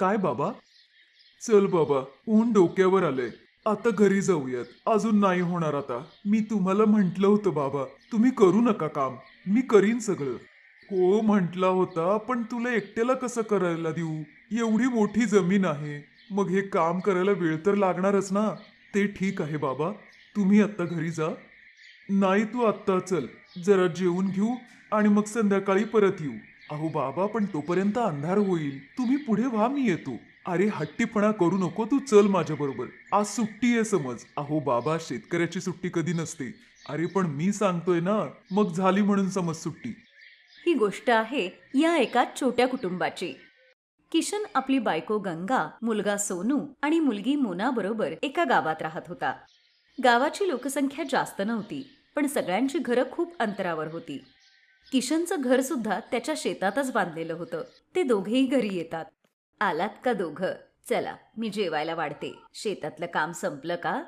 काय बाबा? चल बाबा ऊन डोक्यावर आलंय. आता घरी जाऊयात. अजून नाही होणार आता. मी तुम्हाला म्हंटल होतं बाबा तुम्ही करू नका काम. मी करीन सगळं. हो म्हटला होता पण तुला एकट्याला कसं करायला देऊ? एवढी मोठी जमीन आहे. मग हे काम करायला वेळ तर लागणारच ना? ते ठीक आहे बाबा. तुम्ही आत्ता घरी जा. नाही तू आत्ता चल. जरा जेवून घेऊ आणि मग संध्याकाळी परत येऊ. अहो बाबा पण तोपर्यंत अंधार होईल. तुम्ही पुढे व्हा मी येतो. अरे हट्टीपणा करू नको तू चल माझ्या बरोबर. आज सुट्टी आहे समज. अहो बाबा शेतकऱ्याची सुट्टी कधी नसते. अरे पण मी सांगतोय ना मग झाली म्हणून समज सुट्टी. ही गोष्ट आहे या एका छोट्या कुटुंबाची. किशन आपली बायको गंगा मुलगा सोनू आणि मुलगी मोना बरोबर एका गावात राहत होता. गावाची लोकसंख्या जास्त नव्हती पण सगळ्यांची घरं खूप अंतरावर होती. किशनचं घर सुद्धा त्याच्या शेतातच बांधलेलं होतं. ते दोघेही घरी येतात. आलात का दोघं? चला मी जेवायला वाढते. शेतातलं काम संपलं का?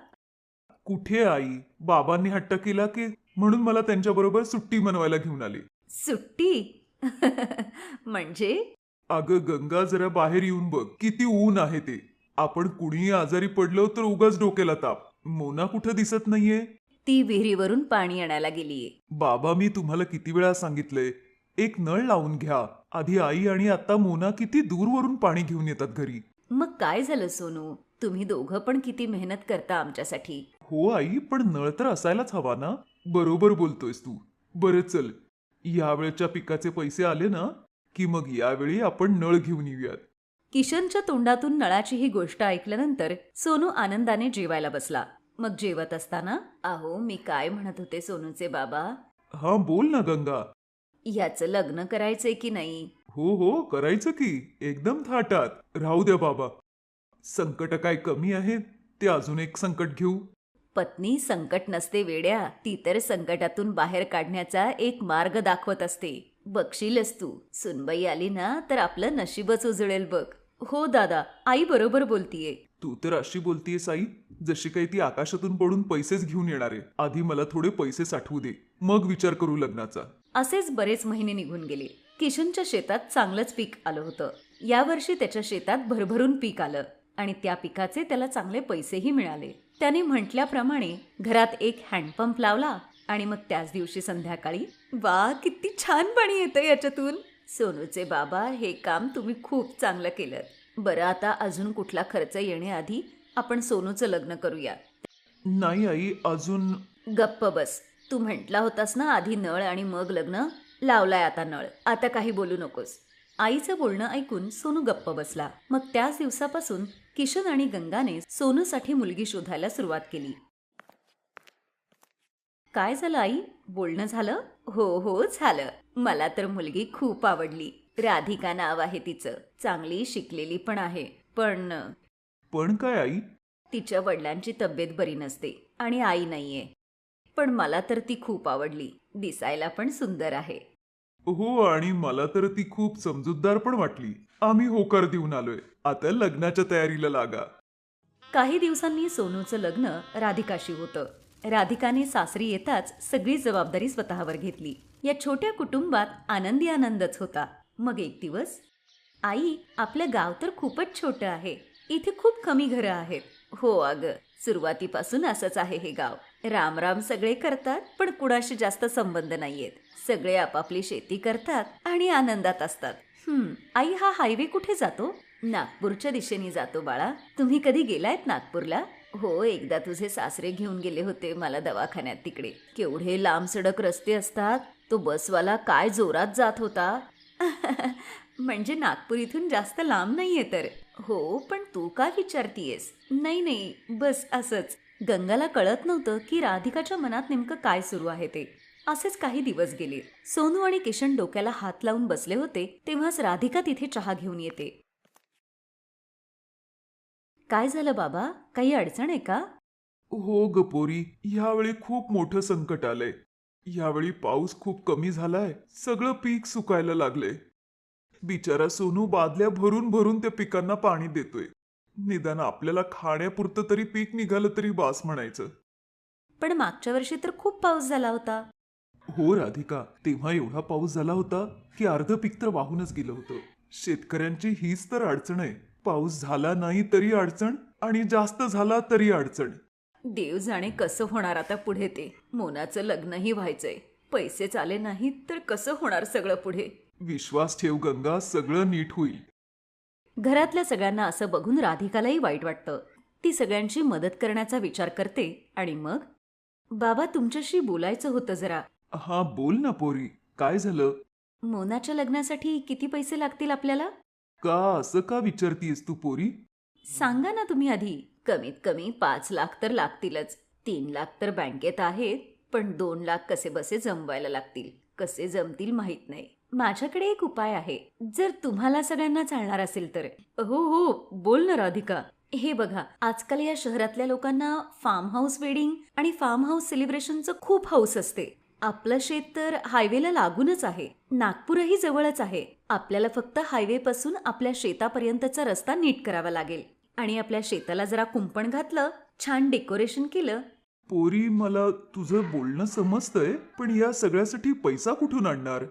कुठे आई? बाबांनी हट्ट केला की म्हणून मला त्यांच्या बरोबर सुट्टी मनवायला घेऊन आली. सुट्टी? म्हणजे? अगं गंगा जरा बाहेर येऊन बघ. किती ऊन आहे ते. आपण कुणीही आजारी पडलो तर उगाच डोक्याला ताप. मोना कुठं दिसत नाहीये? ती विहिरीवरून पाणी आणायला गेलीये. बाबा मी तुम्हाला किती वेळा सांगितलंय एक नळ लावून घ्या. आधी आई आणि आता मोना किती दूरवरून पाणी घेऊन येतात घरी. मग काय झालं सोनू? तुम्ही दोघं पण किती मेहनत करता आमच्यासाठी. हो आई पण नळ तर असायलाच हवा ना? बरोबर बोलतोयस तू. बरं चल यावेळच्या पिकाचे पैसे आले ना की मग यावेळी आपण नळ घेऊन येऊयात. किशनच्या तोंडातून नळाची ही गोष्ट ऐकल्यानंतर सोनू आनंदाने जेवायला बसला. मग जेवत असताना? अहो मी काय म्हणत होते सोनूचे बाबा? हा बोल ना गंगा. ह्याचं लग्न करायचंय की नाही? हो हो करायचं की. एकदम थाटात. राहू द्या बाबा. संकट काय कमी आहेत ते अजून एक संकट घेऊ. पत्नी संकट नसते वेड्या. ती तर संकटातून बाहेर काढण्याचा एक मार्ग दाखवत असते. बघशीलच तू. सुनबाई आली ना तर आपलं नशीबच उजळेल बघ. हो दादा आई बरोबर बोलतीये. तू तर अशी बोलतीयस आई. जशी काही ती आकाशातून पडून पैसेच घेऊन येणार आहे. आधी मला थोडे पैसे साठवू दे. मग विचार करू लग्नाचा. असेच बरेच महिने निघून गेले. किशनच्या शेतात चांगलंच पीक आलं होतं. यावर्षी त्याच्या शेतात भरभरून पीक आलं आणि त्या पिकाचे त्याला चांगले पैसेही मिळाले. त्याने म्हटल्याप्रमाणे घरात एक हँडपंप लावला आणि मग त्याच दिवशी संध्याकाळी वा किती छान पाणी येतं याच्यातून. सोनूचे बाबा हे काम तुम्ही खूप चांगलं केलं बरं आता अजून कुठला खर्च येण्याआधी आपण सोनूचं लग्न करूया. नाही आई अजून गप्प बस. तू म्हटला होतास ना आधी नळ आणि मग लग्न? लावलाय आता नळ. आता काही बोलू नकोस. आईचं बोलणं ऐकून सोनू गप्प बसला. मग त्याच दिवसापासून किशन आणि गंगाने सोनूसाठी मुलगी शोधायला सुरुवात केली. काय झालं आई? बोलणं झालं? हो हो झालं. मला तर मुलगी खूप आवडली. राधिका नाव आहे तिचं. चांगली शिकलेली पण आहे. पण पण काय आई? तिच्या वडिलांची तब्येत बरी नसते आणि आई नाहीये. पण मला तर ती खूप आवडली. दिसायला पण सुंदर आहे. हो आणि मला तर ती खूप समजूतदार पण वाटली. आम्ही होकार देऊन आलोय. आता लग्नाच्या तयारीला लागा. काही दिवसांनी सोनूचं लग्न राधिकाशी होतं. राधिकाने सासरी येताच सगळी जबाबदारी स्वतःवर घेतली. या छोट्या कुटुंबात आनंदी आनंदच होता. मग एक दिवस आई आपलं गाव तर खूपच छोटं आहे. इथे खूप कमी घरं आहेत. हो अगं सुरुवातीपासून असंच आहे हे गाव. राम राम सगळे करतात पण कुणाशी जास्त संबंध नाहीयेत. सगळे आपापली शेती करतात आणि आनंदात असतात. हम्म आई हा हायवे कुठे जातो? नागपूरच्या दिशेने जातो बाळा. तुम्ही कधी गेलायत नागपूरला? हो एकदा तुझे सासरे घेऊन गेले होते मला दवाखान्यात तिकडे. केवढे लांब सडक रस्ते असतात. तो बसवाला काय जोरात जात होता? म्हणजे नागपूर इथून जास्त लांब नाहीये तर. हो पण तू का विचारतीयस? नाही नाही बस असंच. गंगाला कळत नव्हतं की राधिकाच्या मनात नेमकं काय सुरू आहे ते. असेच काही दिवस गेले. सोनू आणि किशन डोक्याला हात लावून बसले होते तेव्हाच राधिका तिथे चहा घेऊन येते. काय झालं बाबा? काही अडचण आहे का? हो ग पोरी यावेळी खूप मोठं संकट आलंय. यावेळी पाऊस खूप कमी झालाय. सगळं पीक सुकायला लागलंय. बिचारा सोनू बादल्या भरून भरून त्या पिकांना पाणी देतोय. निदान आपल्याला खाण्यापुरतं तरी पीक निघालं तरी बास म्हणायचं. पण मागच्या वर्षी तर खूप पाऊस झाला होता. हो राधिका तेव्हा एवढा पाऊस झाला होता की अर्ध पीक तर वाहूनच गेलं होतं. शेतकऱ्यांची हीच तर अडचण आहे. पाऊस झाला नाही तरी अडचण आणि जास्त झाला तरी अडचण. देव जाणे कसं होणार आता पुढे ते. मोनाचं लग्नही व्हायचंय. पैसे चाले नाहीत तर कसं होणार सगळं पुढे? विश्वास ठेव गंगा. सगळं नीट होईल. घरातल्या सगळ्यांना असं बघून राधिकालाही वाईट वाटतं. ती सगळ्यांची मदत करण्याचा विचार करते आणि मग? बाबा तुमच्याशी बोलायचं होतं जरा. हा बोल ना पोरी. काय झालं? मोनाच्या लग्नासाठी किती पैसे लागतील आपल्याला? का? असं का विचारतीयस तू पोरी? सांगा ना तुम्ही आधी. कमीत कमी पाच लाख तर लागतीलच. तीन लाख तर बँकेत आहेत पण दोन लाख कसे बसे जमवायला लागतील? कसे जमतील माहीत नाही. माझ्याकडे एक उपाय आहे. जर तुम्हाला सगळ्यांना चालणार असेल तर. हो हो बोल ना राधिका. हे बघा आजकाल या शहरातल्या लोकांना फार्म हाऊस वेडिंग आणि फार्म हाऊस सेलिब्रेशनचं खूप हाऊस असते. आपलं शेत तर हायवेला लागूनच आहे. नागपूरही जवळच आहे. आपल्याला फक्त हायवे पासून आपल्या शेतापर्यंतचा रस्ता नीट करावा लागेल. आणि आपल्या शेताला जरा कुंपण घातलं छान डेकोरेशन केलं. पोरी मला तुझं बोलणं समजतंय पण या सगळ्यासाठी पैसा कुठून आणणार?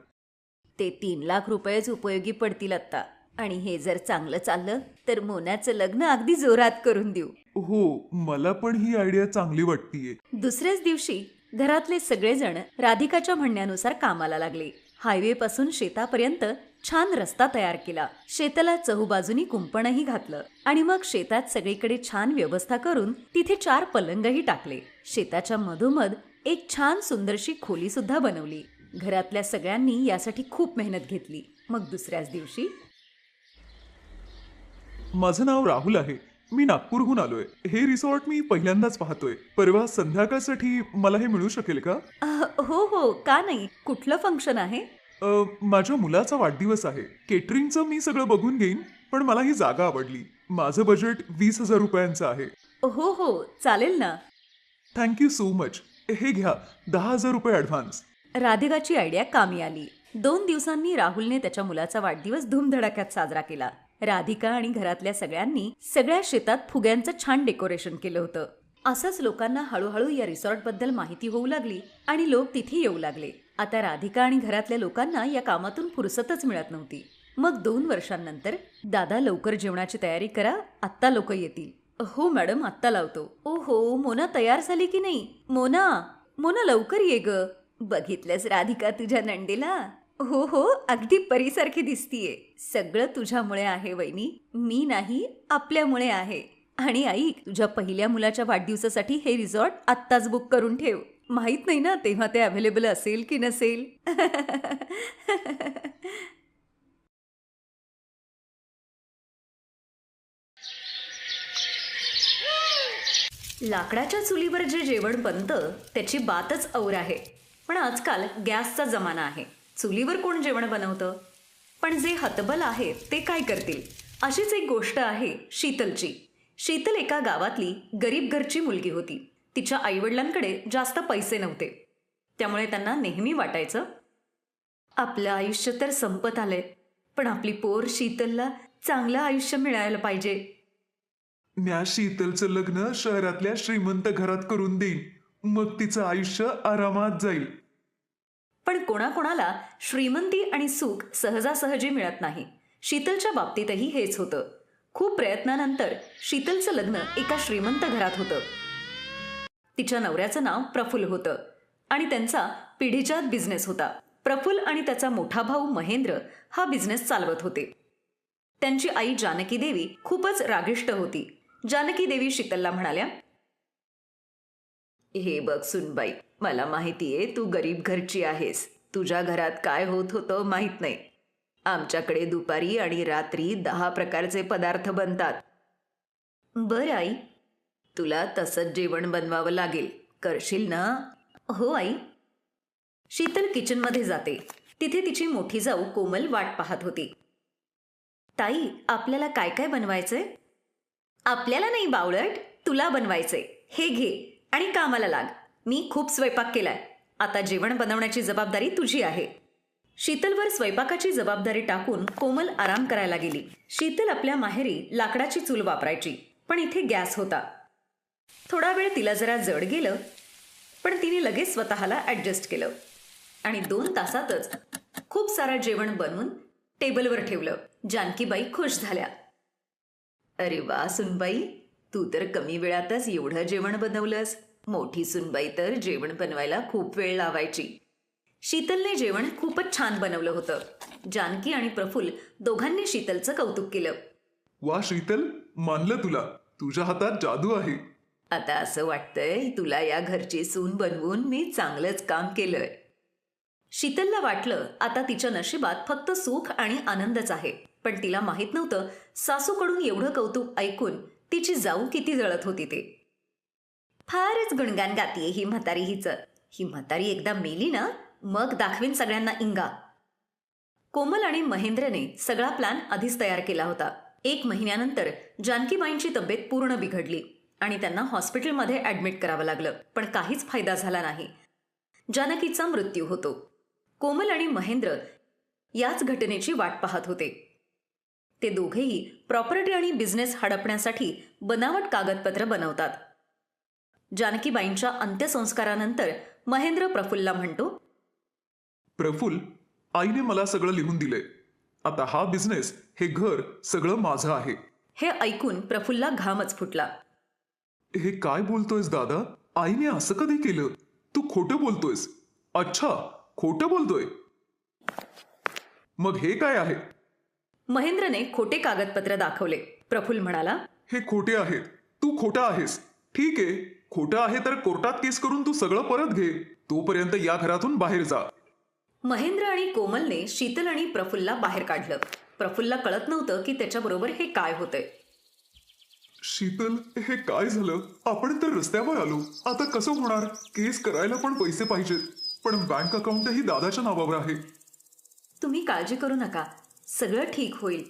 ते तीन लाख रुपयेच उपयोगी पडतील आता आणि हे जर चांगलं चाललं तर मोनाचं लग्न अगदी जोरात करून देऊ. हो मला पण ही आयडिया चांगली वाटतीये. दुसऱ्याच दिवशी घरातले सगळेजण राधिकाच्या म्हणण्यानुसार कामाला लागले. हायवे पासून शेतापर्यंत छान रस्ता तयार केला. शेताला चहूबाजूनी कुंपणही घातलं. आणि मग शेतात सगळीकडे छान व्यवस्था करून तिथे चार पलंगही टाकले. शेताच्या मधोमध एक छान सुंदरशी खोली सुद्धा बनवली. घरातल्या सगळ्यांनी यासाठी खूप मेहनत घेतली. मग दुसऱ्याच दिवशी? माझं नाव राहुल आहे. मी नागपूरहून आलोय. हे रिसॉर्ट मी पहिल्यांदाच पाहतोय. परवा संध्याकाळसाठी मला हे मिळू शकेल का? हो हो. का नाही? कुठलं फंक्शन आहे? अ, माझ्या मुलाचा वाढदिवस आहे. केटरिंगचं मी सगळं बघून घेईन पण मला ही जागा आवडली. माझं बजेट वीस हजार रुपयांचं आहे. हो हो. चालेल ना. थँक्यू सो मच हे घ्या. दहा हजार रुपये ॲडव्हान्स राधिकाची आयडिया कामी आली. दोन दिवसांनी राहुलने त्याच्या मुलाचा वाढदिवस धूमधडाक्यात साजरा केला. राधिका आणि घरातल्या सगळ्यांनी सगळ्या शेतात फुग्यांचं छान डेकोरेशन केलं होतं. असंच लोकांना हळूहळू या रिसॉर्टबद्दल माहिती होऊ लागली आणि लोक तिथे येऊ लागले. आता राधिका आणि घरातल्या लोकांना या कामातून फुरसतच मिळत नव्हती. मग दोन वर्षांनंतर दादा लवकर जेवणाची तयारी करा आत्ता लोक येतील. हो मॅडम आत्ता लावतो. ओ हो मोना तयार झाली की नाही? मोना मोना लवकर ये ग. बघितलंस राधिका तुझ्या नंदीला? हो हो अगदी परीसारखी दिसतीये. सगळं तुझ्यामुळे आहे वहिनी. मी नाही आपल्यामुळे आहे. आणि ऐक तुझ्या पहिल्या मुलाच्या वाढदिवसासाठी हे रिसॉर्ट आत्ताच बुक करून ठेव. माहीत नाही ना तेव्हा ते अवेलेबल असेल की नसेल? लाकडाच्या चुलीवर जे जेवण बनतं त्याची बातच और आहे. पण आजकाल गॅसचा जमाना आहे. चुलीवर कोण जेवण बनवतं? पण जे हतबल आहेत ते काय करतील? अशीच एक गोष्ट आहे शीतलची. शीतल एका गावातली गरीब घरची मुलगी होती. तिच्या आईवडिलांकडे जास्त पैसे नव्हते. त्यामुळे त्यांना नेहमी वाटायचं आपलं आयुष्य तर संपत आलंय पण आपली पोर शीतलला चांगलं आयुष्य मिळायला पाहिजे. म्या शीतलचं लग्न शहरातल्या श्रीमंत घरात करून देईन. मग तिचं आयुष्य आरामात जाईल. पण कोणाकोणाला श्रीमंती आणि सुख सहजासहजी मिळत नाही. शीतलच्या बाबतीतही हेच होतं. खूप प्रयत्नानंतर शीतलचं लग्न एका श्रीमंत घरात होतं. तिच्या नवऱ्याचं नाव प्रफुल्ल होतं आणि त्यांचा पिढीजात बिझनेस होता. प्रफुल्ल आणि त्याचा मोठा भाऊ महेंद्र हा बिझनेस चालवत होते. त्यांची आई जानकी देवी खूपच रागिष्ट होती. जानकी देवी शीतलला म्हणाल्या हे बघ सुनबाई मला माहितीये तू गरीब घरची आहेस. तुझ्या घरात काय होत होतं माहीत नाही. आमच्याकडे दुपारी आणि रात्री दहा प्रकारचे पदार्थ बनतात. बरं आई. तुला तसंच जेवण बनवावं लागेल. करशील ना? हो आई. शीतल किचनमध्ये जाते. तिथे तिची मोठी जाऊ कोमल वाट पाहत होती. ताई आपल्याला काय काय बनवायचंय? आपल्याला नाही बावळट. तुला बनवायचंय. हे घे आणि कामाला लाग. मी खूप स्वयंपाक केलाय. आता जेवण बनवण्याची जबाबदारी तुझी आहे. शीतलवर स्वयंपाकाची जबाबदारी टाकून कोमल आराम करायला गेली. शीतल आपल्या माहेरी लाकडाची चूल वापरायची पण इथे गॅस होता. थोडा वेळ तिला जरा जड गेलं पण तिने लगेच स्वतःला ॲडजस्ट केलं. आणि दोन तासातच खूप सारं जेवण बनवून टेबलवर ठेवलं. जानकीबाई खुश झाल्या. अरे वा सुनबाई तू तर कमी वेळातच एवढं जेवण बनवलंस. मोठी सुनबाई तर जेवण बनवायला खूप वेळ लावायची. शीतलने जेवण खूपच छान बनवलं होतं. जानकी आणि प्रफुल्ल दोघांनी शीतलचं कौतुक केलं. वा शीतल मानलं तुला. तुझ्या हातात जादू आहे. आता असं वाटतंय तुला या घरची सून बनवून मी चांगलंच काम केलंय. शीतलला वाटलं आता तिच्या नशिबात फक्त सुख आणि आनंदच आहे. पण तिला माहीत नव्हतं सासूकडून एवढं कौतुक ऐकून तिची जाऊ किती जळत होती ते. फारच गुणगान गातीये ही म्हातारी हिचं. ही म्हातारी एकदा मेली ना मग दाखवीन सगळ्यांना इंगा. कोमल आणि महेंद्रने सगळा प्लॅन आधीच तयार केला होता. एक महिन्यानंतर जानकीबाईंची तब्येत पूर्ण बिघडली आणि त्यांना हॉस्पिटलमध्ये ऍडमिट करावं लागलं पण काहीच फायदा झाला नाही. जानकीचा मृत्यू होतो. कोमल आणि महेंद्र याच घटनेची वाट पाहत होते. ते दोघेही प्रॉपर्टी आणि बिझनेस हडपण्यासाठी बनावट कागदपत्र बनवतात. जानकीबाईंच्या अंत्यसंस्कारानंतर महेंद्र प्रफुल्ला म्हणतो प्रफुल आईने मला सगळं लिहून दिलंय. आता हा बिझनेस हे घर सगळं माझं आहे. हे ऐकून प्रफुल्ला घामच फुटला. हे काय बोलतोयस दादा? आईने असं कधी केलं? तू खोटं बोलतोयस. अच्छा खोटं बोलतोय. मग हे काय आहे? महेंद्रने खोटे कागदपत्र दाखवले. प्रफुल्ल म्हणाला हे खोटे आहेत. तू खोटा आहेस. ठीक आहे. खोटं आहे तर कोर्टात केस करून तू सगळं परत घे. तोपर्यंत या घरातून बाहेर जा. महेंद्र आणि कोमलने शीतल आणि प्रफुल्ला बाहेर काढलं. प्रफुल्ला कळत नव्हतं की त्याच्याबरोबर हे काय होतंय शीतल हे काय झालं? आपण तर रस्त्यावर आलो. आता कसं होणार? केस करायला पण पैसे पाहिजेत. पण बँक अकाउंटही दादाच्या नावावर आहे. तुम्ही काळजी करू नका. सगळं ठीक होईल.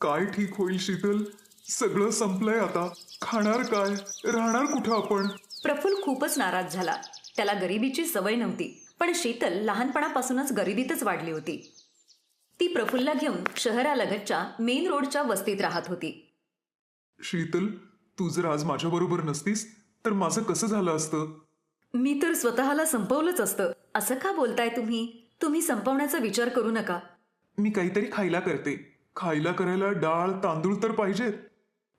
काय ठीक होईल शीतल? सगळं संपलंय आता. खाणार काय? राहणार कुठं आपण? प्रफुल्ल खूपच नाराज झाला. त्याला गरिबीची सवय नव्हती पण शीतल लहानपणापासूनच गरिबीतच वाढली होती. ती प्रफुल्ला घेऊन शहरालगतच्या मेन रोडच्या वस्तीत राहत होती. शीतल तू जर आज माझ्या बरोबर नसतीस तर माझं कसं झालं असतं? मी तर स्वतःला संपवलंच असतं. असं का बोलताय तुम्ही? तुम्ही संपवण्याचा विचार करू नका. मी काहीतरी खायला करते. खायला करायला डाळ तांदूळ तर पाहिजेत.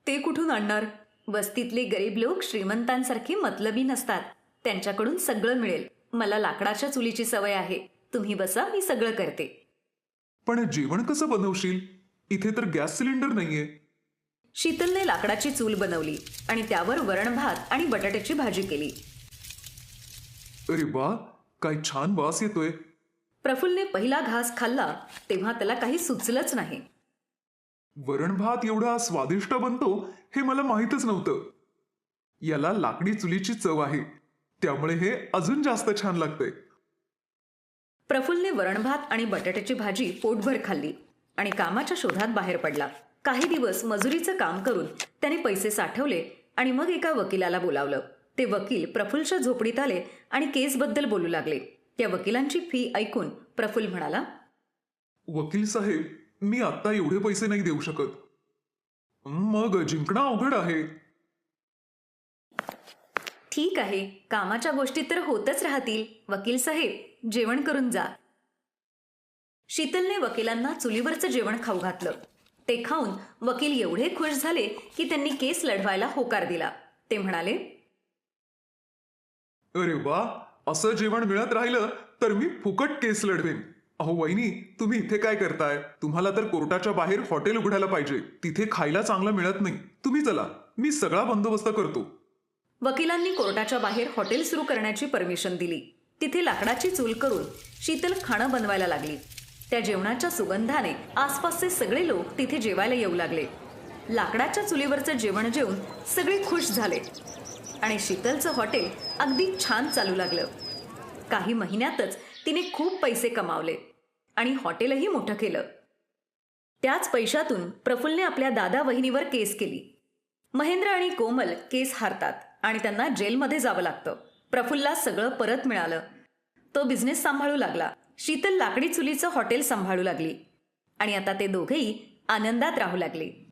ते कुठून आणणार? वस्तीतले गरीब लोक श्रीमंतांसारखे मतलबी नसतात. त्यांच्याकडून सगळं मिळेल. मला लाकडाच्या चुलीची सवय आहे. तुम्ही बसा मी सगळं करते. पण जेवण कसं बनवशील? इथे तर गॅस सिलेंडर नाहीये. शीतलने लाकडाची चूल बनवली आणि त्यावर वरण भात आणि बटाट्याची भाजी केली. अरे वा काय छान वास येतोय. प्रफुल्लने पहिला घास खाल्ला तेव्हा त्याला काही सुचलंच नाही. वरण भात एवढा स्वादिष्ट बनतो हे मला माहीतच नव्हतं. याला लाकडी चुलीची चव आहे. त्यामुळे हे अजून जास्त छान लागतंय. प्रफुल्लने वरण भात आणि बटाट्याची भाजी पोटभर खाल्ली आणि कामाच्या शोधात बाहेर पडला. काही दिवस मजुरीचं काम करून त्याने पैसे साठवले आणि मग एका वकिलाला बोलावलं. ते वकील प्रफुल्लच्या झोपडीत आले आणि केसबद्दल बोलू लागले. त्या वकिलांची फी ऐकून प्रफुल्ल म्हणाला वकील साहेब मी आत्ता एवढे पैसे नाही देऊ शकत. मग जिंकणं अवघड आहे. ठीक आहे. कामाच्या गोष्टी तर होतच राहतील. वकील साहेब जेवण करून जा. शीतलने वकिलांना चुलीवरचं जेवण खाऊ घातलं. ते खाऊन वकील एवढे खुश झाले की त्यांनी केस लढवायला होकार दिला. ते म्हणाले अरे वा! असं जेवण मिळत राहिलं तर मी फुकट केस लढवेन. अहो वहिनी तुम्ही इथे काय करताय? तुम्हाला तर कोर्टाच्या बाहेर हॉटेल उघडायला पाहिजे. तिथे खायला चांगलं मिळत नाही. तुम्ही चला. मी सगळा बंदोबस्त करतो. वकिलांनी कोर्टाच्या बाहेर हॉटेल सुरू करण्याची परमिशन दिली. तिथे लाकडाची चूल करून शीतल खाणं बनवायला लागली. त्या जेवणाच्या सुगंधाने आसपासचे सगळे लोक तिथे जेवायला येऊ लागले. लाकडाच्या चुलीवरचं जेवण जेवून सगळे खुश झाले. आणि शीतलचं हॉटेल अगदी छान चालू लागलं. काही महिन्यातच तिने खूप पैसे कमावले. आणि हॉटेलही मोठं केलं. त्याच पैशातून प्रफुल्लने आपल्या दादा वहिनीवर केस केली. महेंद्र आणि कोमल केस हारतात आणि त्यांना जेलमध्ये जावं लागतं. प्रफुल्लला सगळं परत मिळालं. तो बिझनेस सांभाळू लागला. शीतल लाकडी चुलीचं हॉटेल सांभाळू लागली. आणि आता ते दोघेही आनंदात राहू लागले.